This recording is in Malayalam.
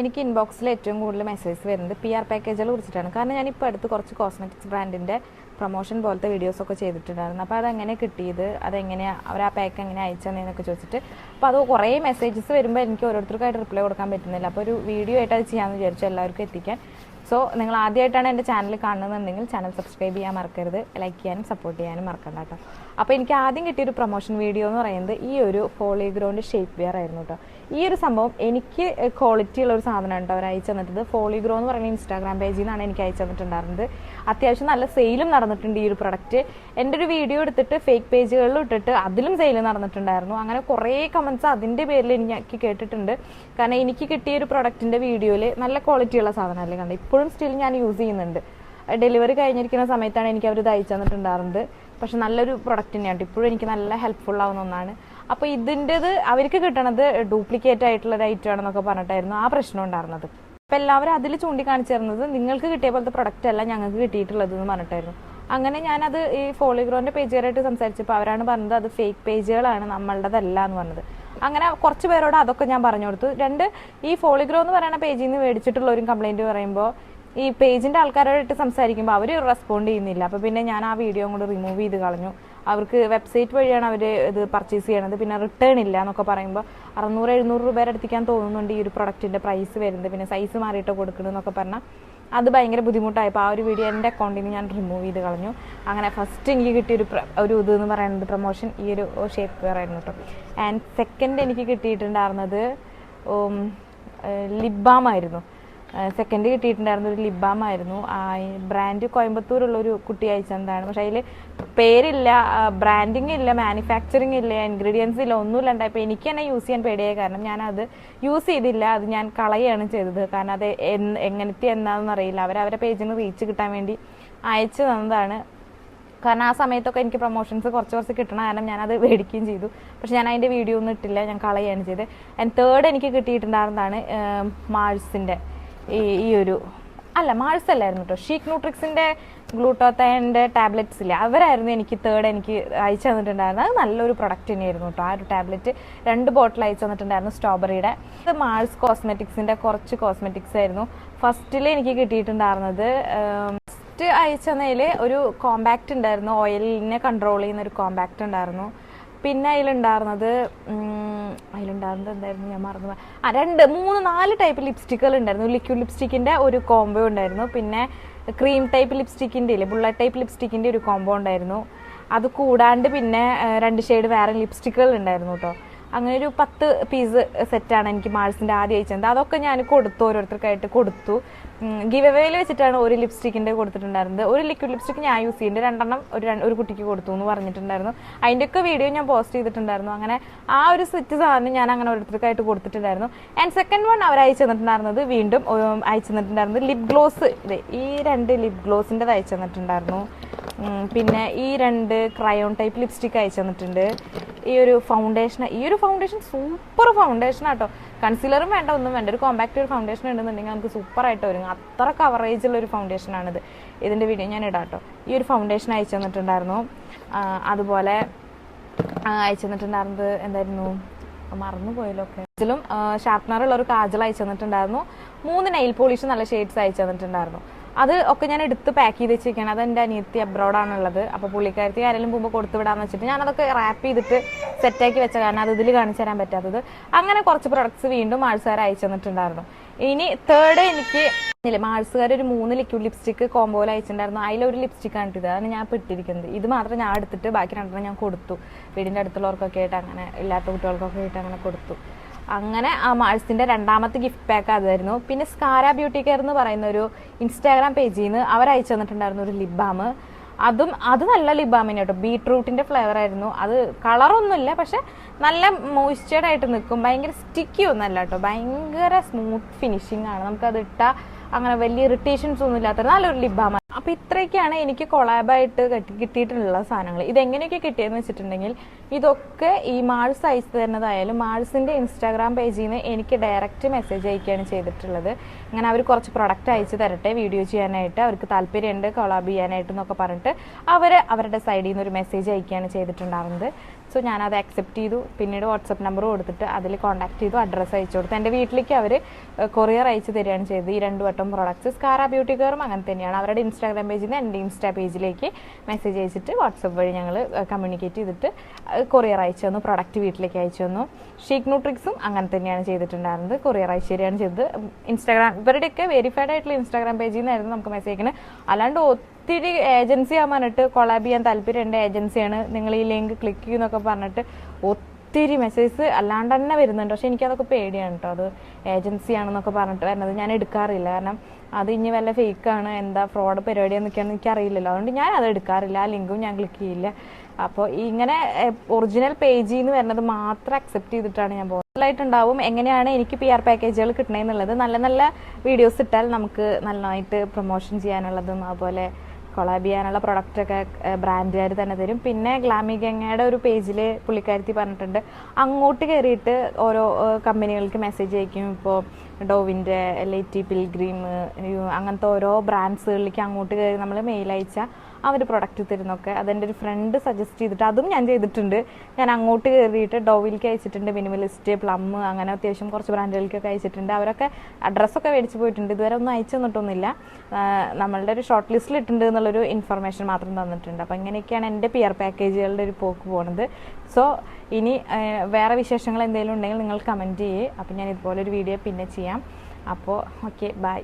എനിക്ക് ഇൻബോക്സിൽ ഏറ്റവും കൂടുതൽ മെസ്സേജ് വരുന്നത് പി ആർ പാക്കേജുകളെ കുറിച്ചിട്ടാണ്. കാരണം ഞാൻ ഇപ്പോൾ അടുത്ത് കുറച്ച് കോസ്മെറ്റിക്സ് ബ്രാൻഡിന്റെ പ്രൊമോഷൻ പോലത്തെ വീഡിയോസ് ഒക്കെ ചെയ്തിട്ടുണ്ടായിരുന്നു. അപ്പോൾ അതെങ്ങനെ കിട്ടിയത്? അതെങ്ങനെയാണ് അവർ ആ പാക്ക് എങ്ങനെ അയച്ചതെന്നൊക്കെ ചോദിച്ചിട്ട്. അപ്പോൾ അത് കുറേ മെസ്സേജസ് വരുമ്പോൾ എനിക്ക് ഓരോരുത്തർക്കായിട്ട് റിപ്ലൈ കൊടുക്കാൻ പറ്റുന്നില്ല. അപ്പോൾ ഒരു വീഡിയോ ആയിട്ട് അത് ചെയ്യാമെന്ന് വിചാരിച്ചു എല്ലാവർക്കും എത്തിക്കാൻ. സോ നിങ്ങൾ ആദ്യമായിട്ടാണ് എന്റെ ചാനൽ കാണുന്നതെന്നുണ്ടെങ്കിൽ ചാനൽ സബ്സ്ക്രൈബ് ചെയ്യാൻ മറക്കരുത് ലൈക്ക് ചെയ്യാനും സപ്പോർട്ട് ചെയ്യാനും മറക്കണ്ട കേട്ടോ അപ്പോൾ എനിക്ക് ആദ്യം കിട്ടിയൊരു പ്രൊമോഷൻ വീഡിയോ എന്ന് പറയുന്നത് ഈ ഒരു ഫോളിഗ്രോണ്ട് ഷേപ്പ് വെയർ ആയിരുന്നു കേട്ടോ ഈ ഒരു സംഭവം എനിക്ക് ക്വാളിറ്റി ഉള്ള ഒരു സാധനമാണ് കേട്ടോ അവർ അയച്ചു തന്നിട്ടത്. ഫോളിഗ്രോ എന്ന് പറയുന്ന ഇൻസ്റ്റാഗ്രാം പേജിൽ നിന്നാണ് എനിക്ക് അയച്ചു തന്നിട്ടുണ്ടായിരുന്നത്. അത്യാവശ്യം നല്ല സെയിലും നടന്നിട്ടുണ്ട് ഈ ഒരു പ്രൊഡക്റ്റ് എന്റെ ഒരു വീഡിയോ എടുത്തിട്ട് ഫേക്ക് പേജുകളിൽ ഇട്ടിട്ട് അതിലും സെയിൽ നടന്നിട്ടുണ്ടായിരുന്നു. അങ്ങനെ കുറേ കമൻസ് അതിന്റെ പേരിൽ എനിക്ക് കേട്ടിട്ടുണ്ട്. കാരണം എനിക്ക് കിട്ടിയ ഒരു പ്രൊഡക്റ്റിന്റെ വീഡിയോയിൽ നല്ല ക്വാളിറ്റിയുള്ള സാധനമല്ലേ കണ്ടത്. ഇപ്പോഴും സ്റ്റിൽ ഞാൻ യൂസ് ചെയ്യുന്നുണ്ട്. ഡെലിവറി കഴിഞ്ഞിരിക്കുന്ന സമയത്താണ് എനിക്ക് അവർ ഇത് തന്നിട്ടുണ്ടായിരുന്നത്. പക്ഷെ നല്ലൊരു പ്രൊഡക്റ്റ് തന്നെയാണ്. ഇപ്പോഴും എനിക്ക് നല്ല ഹെൽപ്ഫുൾ ആവുന്ന ഒന്നാണ്. അപ്പോൾ ഇതിന്റെത് അവർക്ക് കിട്ടണത് ഡ്യൂപ്ലിക്കേറ്റ് ആയിട്ടുള്ള ഒരു ഐറ്റം ആണെന്നൊക്കെ പറഞ്ഞിട്ടായിരുന്നു ആ പ്രശ്നം ഉണ്ടായിരുന്നത്. അപ്പോൾ എല്ലാവരും അതിൽ ചൂണ്ടിക്കാണിച്ചു തരുന്നത് നിങ്ങൾക്ക് കിട്ടിയ പോലത്തെ പ്രൊഡക്റ്റ് അല്ല ഞങ്ങൾക്ക് കിട്ടിയിട്ടുള്ളത് എന്ന് പറഞ്ഞിട്ടായിരുന്നു. അങ്ങനെ ഞാനത് ഈ ഫോളിഗ്രോന്റെ പേജുകാരായിട്ട് സംസാരിച്ചപ്പോൾ അവരാണ് പറഞ്ഞത് അത് ഫേക്ക് പേജുകളാണ് നമ്മളുടേതല്ല എന്ന് പറഞ്ഞത്. അങ്ങനെ കുറച്ച് പേരോട് അതൊക്കെ ഞാൻ പറഞ്ഞു കൊടുത്തു. രണ്ട് ഈ ഫോളിഗ്രോ എന്ന് പറയുന്ന പേജിൽ നിന്ന് മേടിച്ചിട്ടുള്ള ഒരു പറയുമ്പോൾ ഈ പേജിന്റെ ആൾക്കാരോടായിട്ട് സംസാരിക്കുമ്പോൾ അവർ റെസ്പോണ്ട് ചെയ്യുന്നില്ല. അപ്പോൾ പിന്നെ ഞാൻ ആ വീഡിയോ കൂടെ റിമൂവ് ചെയ്ത് കളഞ്ഞു. അവർക്ക് വെബ്സൈറ്റ് വഴിയാണ് അവർ ഇത് പർച്ചേസ് ചെയ്യണത്. പിന്നെ റിട്ടേൺ ഇല്ല എന്നൊക്കെ പറയുമ്പോൾ അറുന്നൂറ് എഴുന്നൂറ് രൂപ അടുത്തേക്കാൻ തോന്നുന്നുണ്ട് ഈ ഒരു പ്രൊഡക്റ്റിന്റെ പ്രൈസ് വരുന്നത്. പിന്നെ സൈസ് മാറിയിട്ട് കൊടുക്കണമെന്നൊക്കെ പറഞ്ഞാൽ അത് ഭയങ്കര ബുദ്ധിമുട്ടായപ്പോൾ ആ ഒരു വീഡിയോ എന്റെ അക്കൗണ്ടിൽ നിന്ന് ഞാൻ റിമൂവ് ചെയ്ത് കളഞ്ഞു. അങ്ങനെ ഫസ്റ്റ് എനിക്ക് കിട്ടിയൊരു ഒരു ഇത് എന്ന് പറയുന്നത് പ്രൊമോഷൻ ഈ ഒരു ഷേപ്പ് വെയർ ആയിരുന്നു കേട്ടോ ആൻഡ് സെക്കൻഡ് എനിക്ക് കിട്ടിയിട്ടുണ്ടായിരുന്നത് ലിബാം ആയിരുന്നു. സെക്കൻഡ് കിട്ടിയിട്ടുണ്ടായിരുന്ന ഒരു ലിബാം ആയിരുന്നു ബ്രാൻഡ് കോയമ്പത്തൂരുള്ള ഒരു കുട്ടി അയച്ചതാണ് പക്ഷെ അതിൽ പേരില്ല ബ്രാൻഡിങ് ഇല്ല മാനുഫാക്ചറിങ് ഇല്ല ഇൻഗ്രീഡിയൻസ് ഇല്ല ഒന്നുമില്ല. ഉണ്ടായപ്പോൾ എനിക്ക് തന്നെ യൂസ് ചെയ്യാൻ പേടിയായ കാരണം ഞാൻ അത് യൂസ് ചെയ്തില്ല. അത് ഞാൻ കളയാണ് ചെയ്തത്. കാരണം അത് എങ്ങനത്തെ എന്താണെന്ന് അറിയില്ല. അവർ അവരെ പേജിന് റീച്ച് കിട്ടാൻ വേണ്ടി അയച്ചു തന്നതാണ്. കാരണം ആ സമയത്തൊക്കെ എനിക്ക് പ്രൊമോഷൻസ് കുറച്ച് കുറച്ച് കിട്ടണ കാരണം ഞാനത് മേടിക്കുകയും ചെയ്തു. പക്ഷെ ഞാൻ അതിന്റെ വീഡിയോ ഒന്നും ഇട്ടില്ല. ഞാൻ കളയാണ് ചെയ്തത്. ആൻഡ് തേർഡ് എനിക്ക് കിട്ടിയിട്ടുണ്ടായിരുന്നതാണ് മാഴ്സിന്റെ ഈ ഈ ഒരു അല്ല മാഴ്സ് അല്ലായിരുന്നു കേട്ടോ ഷീക്ക് ന്യൂട്രിക്സിന്റെ ഗ്ലൂട്ടോത്തൈന്റെ ടാബ്ലറ്റ്സ് ഇല്ല? അവരായിരുന്നു എനിക്ക് തേർഡ് എനിക്ക് അയച്ചു തന്നിട്ടുണ്ടായിരുന്നത്. അത് നല്ലൊരു പ്രൊഡക്റ്റ് തന്നെയായിരുന്നു കേട്ടോ ആ ഒരു ടാബ്ലറ്റ് രണ്ട് ബോട്ടിൽ അയച്ചു തന്നിട്ടുണ്ടായിരുന്നു സ്ട്രോബെറിയുടെ ഇത് മാൾസ് കോസ്മെറ്റിക്സിന്റെ കുറച്ച് കോസ്മെറ്റിക്സ് ആയിരുന്നു. ഫസ്റ്റിൽ എനിക്ക് കിട്ടിയിട്ടുണ്ടായിരുന്നത് ഫസ്റ്റ് അയച്ചതിൽ ഒരു കോമ്പാക്റ്റ് ഉണ്ടായിരുന്നു. ഓയിലിനെ കൺട്രോൾ ചെയ്യുന്ന ഒരു കോമ്പാക്റ്റ് ഉണ്ടായിരുന്നു. പിന്നെ അതിലുണ്ടായിരുന്നത് അതിലുണ്ടായിരുന്നത് എന്തായിരുന്നു? ഞാൻ മറന്നു ആ രണ്ട് മൂന്ന് നാല് ടൈപ്പ് ലിപ്സ്റ്റിക്കുകൾ ഉണ്ടായിരുന്നു. ലിക്വിഡ് ലിപ്സ്റ്റിക്കിന്റെ ഒരു കോംബോ ഉണ്ടായിരുന്നു. പിന്നെ ക്രീം ടൈപ്പ് ലിപ്സ്റ്റിക്കിന്റെ ഇല്ലേ ബുള്ളറ്റ് ടൈപ്പ് ലിപ്സ്റ്റിക്കിന്റെ ഒരു കോംബോ ഉണ്ടായിരുന്നു. അത് കൂടാണ്ട് പിന്നെ രണ്ട് ഷെയ്ഡ് വേറെ ലിപ്സ്റ്റിക്കുകൾ ഉണ്ടായിരുന്നു കേട്ടോ അങ്ങനെ ഒരു പത്ത് പീസ് സെറ്റാണ് എനിക്ക് മാൾസിന്റെ ആദ്യം അയച്ചത്. അതൊക്കെ ഞാൻ കൊടുത്തു ഓരോരുത്തർക്കായിട്ട് കൊടുത്തു. ഗിവ് എവേയിൽ വെച്ചിട്ടാണ് ഒരു ലിപ്സ്റ്റിക്കിന്റെ കൊടുത്തിട്ടുണ്ടായിരുന്നത്. ഒരു ലിക്വിഡ് ലിപ്സ്റ്റിക് ഞാൻ യൂസ് ചെയ്യുന്നുണ്ട് രണ്ടെണ്ണം ഒരു ഒരു കുട്ടിക്ക് കൊടുത്തു എന്ന് പറഞ്ഞിട്ടുണ്ടായിരുന്നു. അതിന്റെയൊക്കെ വീഡിയോ ഞാൻ പോസ്റ്റ് ചെയ്തിട്ടുണ്ടായിരുന്നു. അങ്ങനെ ആ ഒരു സെറ്റ് സാധനം ഞാൻ അങ്ങനെ ഓരോരുത്തർക്കായിട്ട് കൊടുത്തിട്ടുണ്ടായിരുന്നു. ആൻഡ് സെക്കൻഡ് വൺ അവർ അയച്ചു തന്നിട്ടുണ്ടായിരുന്നത് വീണ്ടും അയച്ചു തന്നിട്ടുണ്ടായിരുന്നത് ലിപ് ഗ്ലോസ് ഈ രണ്ട് ലിപ് ഗ്ലോസിന്റെത് അയച്ചു തന്നിട്ടുണ്ടായിരുന്നു. പിന്നെ ഈ രണ്ട് ക്രയോൺ ടൈപ്പ് ലിപ്സ്റ്റിക് അയച്ചു തന്നിട്ടുണ്ട്. ഈ ഒരു ഫൗണ്ടേഷൻ ഈ ഒരു ഫൗണ്ടേഷൻ സൂപ്പർ ഫൗണ്ടേഷൻ ആട്ടോ. കൺസീലറും വേണ്ട ഒന്നും വേണ്ട. ഒരു കോമ്പാക്റ്റ് ഒരു ഫൗണ്ടേഷൻ ഉണ്ടെന്നുണ്ടെങ്കിൽ നമുക്ക് സൂപ്പറായിട്ട് വരും അത്ര കവറേജ് ഉള്ള ഒരു ഫൗണ്ടേഷൻ ആണിത്. ഇതിന്റെ വീഡിയോ ഞാൻ ഇടാം കേട്ടോ ഈ ഒരു ഫൗണ്ടേഷൻ അയച്ചു തന്നിട്ടുണ്ടായിരുന്നു. അതുപോലെ അയച്ചു തന്നിട്ടുണ്ടായിരുന്നത് എന്തായിരുന്നു? മറന്നു പോയല്ലോ ഒക്കെ. ഇതിലും ഷാർപ്നർ ഉള്ള ഒരു കാജൽ അയച്ചു തന്നിട്ടുണ്ടായിരുന്നു. മൂന്ന് നെയിൽ പോളിഷ് നല്ല ഷെയ്ഡ്സ് അയച്ചു തന്നിട്ടുണ്ടായിരുന്നു. അത് ഒക്കെ ഞാൻ എടുത്ത് പാക്ക് ചെയ്ത് വെച്ചിരിക്കുകയാണ്. അത് എന്റെ അനിയത്തി അബ്രോഡാണുള്ളത് അപ്പോൾ പുള്ളിക്കാരത്തി ആരെങ്കിലും പോകുമ്പോൾ കൊടുത്തു വിടാന്ന് വെച്ചിട്ട് ഞാനതൊക്കെ റാപ്പ് ചെയ്തിട്ട് സെറ്റാക്കി വെച്ച കാരണം അത് ഇതിൽ കാണിച്ചു തരാൻ പറ്റാത്തത്. അങ്ങനെ കുറച്ച് പ്രൊഡക്ട്സ് വീണ്ടും ആൾസാർ അയച്ചു തന്നിട്ടുണ്ടായിരുന്നു. ഇനി തേർഡ് എനിക്ക് മാൾസുകാർ ഒരു മൂന്ന് ലിക്വിഡ് ലിപ്സ്റ്റിക്ക് കോമ്പോയിൽ അയച്ചിട്ടുണ്ടായിരുന്നു. അതിലൊരു ലിപ്സ്റ്റിക് ആണ് ഇത്. അതാണ് ഞാൻ ഇട്ടിരിക്കുന്നത്. ഇത് മാത്രം ഞാൻ എടുത്തിട്ട് ബാക്കി രണ്ടെണ്ണം ഞാൻ കൊടുത്തു. വീടിന്റെ അടുത്തുള്ളവർക്കൊക്കെ ആയിട്ട് അങ്ങനെ ഇല്ലാത്ത കുട്ടികൾക്കൊക്കെ ആയിട്ട് അങ്ങനെ കൊടുത്തു. അങ്ങനെ ആ മാൾസിന്റെ രണ്ടാമത്തെ ഗിഫ്റ്റ് പാക്ക് അതായിരുന്നു പിന്നെ സ്കാര ബ്യൂട്ടി കെയർ എന്ന് പറയുന്ന ഒരു ഇൻസ്റ്റാഗ്രാം പേജിൽ നിന്ന് അവർ അയച്ചു തന്നിട്ടുണ്ടായിരുന്നു ഒരു ലിപ് ബാം അതും അത് നല്ല ലിപ് ബാമിന് കേട്ടോ. ബീട്രൂട്ടിന്റെ ഫ്ലേവർ ആയിരുന്നു. അത് കളറൊന്നുമില്ല പക്ഷെ നല്ല മോയ്സ്ചേർഡ് ആയിട്ട് നിൽക്കും. ഭയങ്കര സ്റ്റിക്കി ഒന്നല്ല കേട്ടോ. ഭയങ്കര സ്മൂത്ത് ഫിനിഷിംഗ് ആണ്. നമുക്കത് ഇട്ടാൽ അങ്ങനെ വലിയ ഇറിറ്റേഷൻസ് ഒന്നും ഇല്ലാത്ത നല്ലൊരു ലിപ് ബാമാണ് അപ്പൊ ഇത്രയൊക്കെയാണ് എനിക്ക് കൊളാബായിട്ട് കിട്ടിയിട്ടുള്ള സാധനങ്ങൾ. ഇതെങ്ങനെയൊക്കെ കിട്ടിയെന്ന് വെച്ചിട്ടുണ്ടെങ്കിൽ ഇതൊക്കെ ഈ മാൾസ് അയച്ചു തരുന്നതായാലും മാൾസിന്റെ ഇൻസ്റ്റാഗ്രാം പേജിൽ നിന്ന് എനിക്ക് ഡയറക്റ്റ് മെസ്സേജ് അയക്കുകയാണ് ചെയ്തിട്ടുള്ളത്. അങ്ങനെ അവർ കുറച്ച് പ്രൊഡക്റ്റ് അയച്ചു തരട്ടെ വീഡിയോ ചെയ്യാനായിട്ട്. അവർക്ക് താല്പര്യമുണ്ട് കൊളാബ് ചെയ്യാനായിട്ട് എന്നൊക്കെ പറഞ്ഞിട്ട് അവർ അവരുടെ സൈഡിൽ നിന്ന് ഒരു മെസ്സേജ് അയക്കുകയാണ് ചെയ്തിട്ടുണ്ടായിരുന്നത് സോ ഞാനത് അക്സെപ്റ്റ് ചെയ്തു. പിന്നീട് വാട്സപ്പ് നമ്പർ കൊടുത്തിട്ട് അതിൽ കോൺടാക്ട് ചെയ്തു അഡ്രസ്സ് അയച്ചു കൊടുത്തു. എന്റെ വീട്ടിലേക്ക് അവർ കൊറിയർ അയച്ചു തരികയാണ് ചെയ്തത്. ഈ രണ്ട് വട്ടം പ്രൊഡക്റ്റ്സ് സ്കാര ബ്യൂട്ടി കെയറും അങ്ങനെ തന്നെയാണ്. അവരുടെ ഇൻസ്റ്റാഗ്രാം പേജിൽ നിന്ന് എന്റെ ഇൻസ്റ്റാ പേജിലേക്ക് മെസ്സേജ് അയച്ചിട്ട് വാട്സപ്പ് വഴി ഞങ്ങൾ കമ്മ്യൂണിക്കേറ്റ് ചെയ്തിട്ട് കൊറിയർ അയച്ചു തന്നു പ്രൊഡക്റ്റ് വീട്ടിലേക്ക് അയച്ചു തന്നു. ഷീക്ക് ന്യൂട്രിക്സും അങ്ങനെ തന്നെയാണ് ചെയ്തിട്ടുണ്ടായിരുന്നത്. കൊറിയർ അയച്ചു തരികയാണ് ചെയ്തത്. ഇൻസ്റ്റാഗ്രാം ഇവരുടെയൊക്കെ വെരിഫൈഡ് ആയിട്ടുള്ള ഇൻസ്റ്റാഗ്രാം പേജിൽ നിന്നായിരുന്നു നമുക്ക് മെസ്സേജ് അയക്കുന്നത് അല്ലാണ്ട് ഒത്തിരി ഏജൻസി ആവാനിട്ട് കൊളാബ് ചെയ്യാൻ താല്പര്യമുണ്ട് ഏജൻസിയാണ് നിങ്ങൾ ഈ ലിങ്ക് ക്ലിക്ക് ചെയ്യുന്നൊക്കെ പറഞ്ഞിട്ട് ഒത്തിരി മെസ്സേജ് അല്ലാണ്ട് തന്നെ വരുന്നുണ്ട്. പക്ഷെ എനിക്കതൊക്കെ പേടിയാണ് കേട്ടോ. അത് ഏജൻസി ആണെന്നൊക്കെ പറഞ്ഞിട്ട് വരുന്നത് ഞാൻ എടുക്കാറില്ല. കാരണം അത് ഇനി വല്ല ഫേക്കാണ് എന്താ ഫ്രോഡ് പരിപാടി എന്നൊക്കെയാണെന്ന് എനിക്കറിയില്ലല്ലോ. അതുകൊണ്ട് ഞാൻ അത് എടുക്കാറില്ല. ആ ലിങ്കും ഞാൻ ക്ലിക്ക് ചെയ്യില്ല. അപ്പോൾ ഇങ്ങനെ ഒറിജിനൽ പേജിൽ നിന്ന് വരുന്നത് മാത്രം അക്സെപ്റ്റ് ചെയ്തിട്ടാണ് ഞാൻ പോകുന്നത്. ആയിട്ടുണ്ടാവും എങ്ങനെയാണ് എനിക്ക് പി ആർ പാക്കേജുകൾ കിട്ടണമെന്നുള്ളത് നല്ല നല്ല വീഡിയോസ് ഇട്ടാൽ നമുക്ക് നന്നായിട്ട് പ്രൊമോഷൻ ചെയ്യാനുള്ളതും അതുപോലെ കൊളാബ് ചെയ്യാനുള്ള പ്രൊഡക്റ്റ് ഒക്കെ ബ്രാൻഡുകാർ തന്നെ തരും. പിന്നെ ഗ്ലാമി ഗംഗയുടെ ഒരു പേജിൽ പുള്ളിക്കാരത്തി പറഞ്ഞിട്ടുണ്ട്. അങ്ങോട്ട് കയറിയിട്ട് ഓരോ കമ്പനികൾക്ക് മെസ്സേജ് അയക്കും. ഇപ്പോൾ ഡോവിന്റെ ലേറ്റി പിൽഗ്രീം അങ്ങനത്തെ ഓരോ ബ്രാൻഡ്സുകളിലേക്ക് അങ്ങോട്ട് കയറി നമ്മൾ മെയിൽ അയച്ചാൽ അവർ പ്രൊഡക്റ്റ് തരുന്നൊക്കെ അതെന്റെ ഒരു ഫ്രണ്ട് സജസ്റ്റ് ചെയ്തിട്ട് അതും ഞാൻ ചെയ്തിട്ടുണ്ട്. ഞാൻ അങ്ങോട്ട് കയറിയിട്ട് ഡോവിലേക്ക് അയച്ചിട്ടുണ്ട് മിനിമലിസ്റ്റ് പ്ലം അങ്ങനെ അത്യാവശ്യം കുറച്ച് ബ്രാൻഡുകൾക്കൊക്കെ അയച്ചിട്ടുണ്ട്. അവരൊക്കെ അഡ്രസ്സൊക്കെ മേടിച്ച് പോയിട്ടുണ്ട്. ഇതുവരെ ഒന്നും അയച്ചു തന്നിട്ടൊന്നുമില്ല. നമ്മളുടെ ഒരു ഷോർട്ട് ലിസ്റ്റിൽ ഇട്ടുണ്ട് എന്നുള്ളൊരു ഇൻഫർമേഷൻ മാത്രം തന്നിട്ടുണ്ട്. അപ്പോൾ ഇങ്ങനെയൊക്കെയാണ് എന്റെ പിയർ പാക്കേജുകളുടെ ഒരു പോക്ക് പോകുന്നത് സോ ഇനി വേറെ വിശേഷങ്ങൾ എന്തെങ്കിലും ഉണ്ടെങ്കിൽ നിങ്ങൾ കമന്റ് ചെയ്യേ. അപ്പോൾ ഞാൻ ഇതുപോലൊരു വീഡിയോ പിന്നെ ചെയ്യാം. അപ്പോൾ ഓക്കെ ബൈ